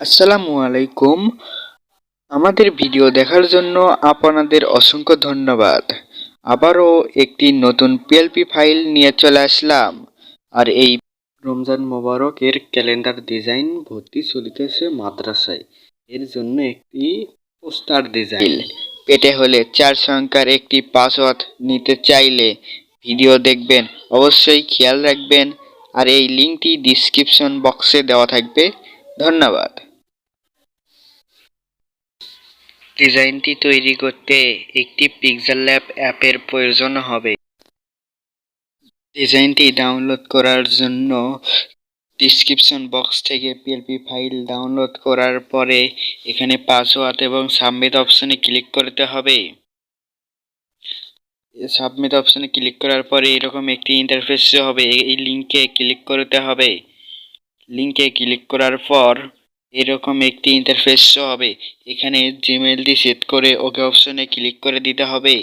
আসসালামু আলাইকুম। আমাদের ভিডিও দেখার জন্য আপনাদের অসংখ্য ধন্যবাদ। আবারও একটি নতুন পিএলপি ফাইল নিয়ে চলে আসলাম। আর এই রমজান মোবারকের ক্যালেন্ডার ডিজাইন ভর্তি চলিতেছে মাদ্রাসায়। এর জন্য একটি পোস্টার ডিজাইন। পেটে হলে চার সংখ্যার একটি পাসওয়ার্ড নিতে চাইলে ভিডিও দেখবেন। অবশ্যই খেয়াল রাখবেন। আর এই লিঙ্কটি ডিসক্রিপশন বক্সে দেওয়া থাকবে। ধন্যবাদ। ডিজাইনটি তৈরি করতে একটি পিক্সেল ল্যাব অ্যাপের প্রয়োজন হবে। ডিজাইনটি ডাউনলোড করার জন্য ডিসক্রিপশন বক্স থেকে পিএলপি ফাইল ডাউনলোড করার পরে এখানে পাসওয়ার্ড এবং সাবমিট অপশনে ক্লিক করতে হবে। সাবমিট অপশনে ক্লিক করার পরে এরকম একটি ইন্টারফেস হবে এই লিঙ্কে ক্লিক করতে হবে। লিঙ্কে ক্লিক করার পর এরকম একটি ইন্টারফেস শো হবে। এখানে জিমেলটি সেট করে ওকে অপশনে ক্লিক করে দিতে হবে।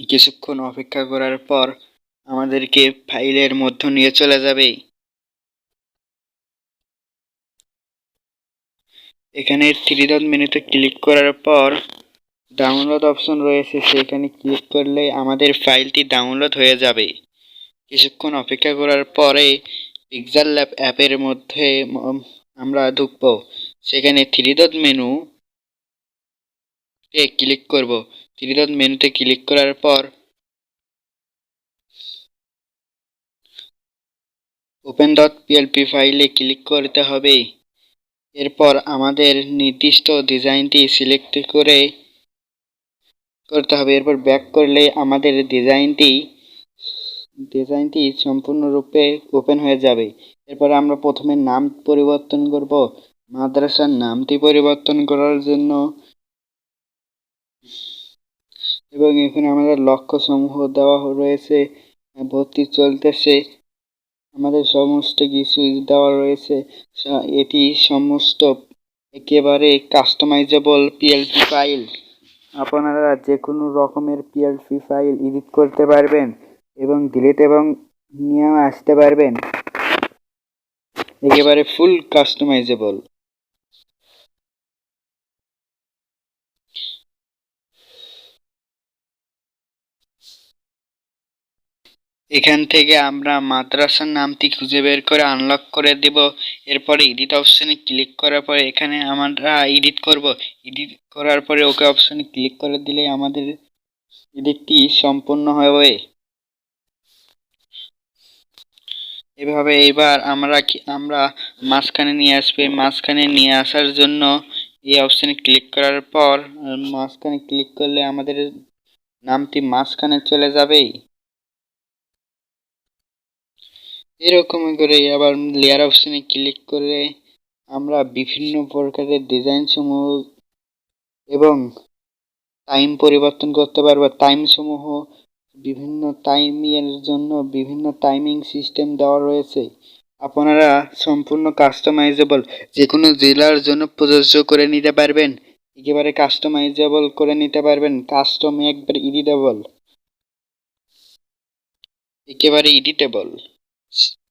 কিছুক্ষণ অপেক্ষা করার পর আমাদেরকে ফাইলের মধ্য নিয়ে চলে যাবে। এখানে থ্রি ডট মেনুতে ক্লিক করার পর ডাউনলোড অপশন রয়েছে। সেখানে ক্লিক করলে আমাদের ফাইলটি ডাউনলোড হয়ে যাবে। কিছুক্ষণ অপেক্ষা করার পরে পিক্সার ল্যাব অ্যাপের মধ্যে আমরা ঢুকবো। সেখানে থ্রি ডট মেনু এ ক্লিক করব থ্রি মেনুতে ক্লিক করার পর ওপেন ডট পিএলপি ফাইলে ক্লিক করতে হবে। এরপর আমাদের নির্দিষ্ট ডিজাইনটি সিলেক্ট করে করতে হবে। এরপর ব্যাক করলে আমাদের ডিজাইনটি ডিজাইনটি সম্পূর্ণরূপে ওপেন হয়ে যাবে। এরপর আমরা প্রথমে নাম পরিবর্তন করব। মাদ্রাসার নামটি পরিবর্তন করার জন্য এবং এখানে আমাদের লক্ষ্য সমূহ দেওয়া রয়েছে। ভর্তি চলতেছে। আমাদের সমস্ত কিছু দেওয়া রয়েছে। এটি সমস্ত একেবারে কাস্টমাইজেবল পিএলপি ফাইল আপনারা যে কোনো রকমের পিএলপি ফাইল এডিট করতে পারবেন। এবং ডিলিট এবং নিয়ে আসতে পারবেন। একেবারে ফুল কাস্টমাইজেবল এখান থেকে আমরা মাদ্রাসার নামটি খুঁজে বের করে আনলক করে দেব। এরপরে এডিট অপশানে ক্লিক করার পরে এখানে আমরা এডিট করব। এডিট করার পরে ওকে অপশানে ক্লিক করে দিলে আমাদের এডিটটি সম্পূর্ণ হবে। এভাবে এবার আমরা আমরা মাঝখানে নিয়ে আসবে। মাঝখানে নিয়ে আসার জন্য এই অপশানে ক্লিক করার পর মাঝখানে ক্লিক করলে আমাদের নামটি মাঝখানে চলে যাবে এরকম করে আবার লেয়ার অপশানে ক্লিক করে আমরা বিভিন্ন প্রকারের ডিজাইন সমূহ এবং টাইম পরিবর্তন করতে পারব। টাইম সমূহ বিভিন্ন টাইমের জন্য বিভিন্ন টাইমিং সিস্টেম দেওয়া রয়েছে। আপনারা সম্পূর্ণ কাস্টমাইজেবল যে কোনো জেলার জন্য প্রযোজ্য করে নিতে পারবেন। একেবারে কাস্টমাইজেবল করে নিতে পারবেন। কাস্টম একবার এডিটেবল একেবারে এডিটেবল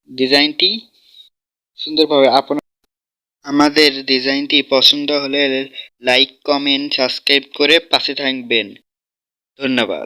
ডিজাইনটি সুন্দরভাবে আপনার আমাদের ডিজাইনটি পছন্দ হলে লাইক কমেন্ট সাবস্ক্রাইব করে পাশে থাকবেন। ধন্যবাদ।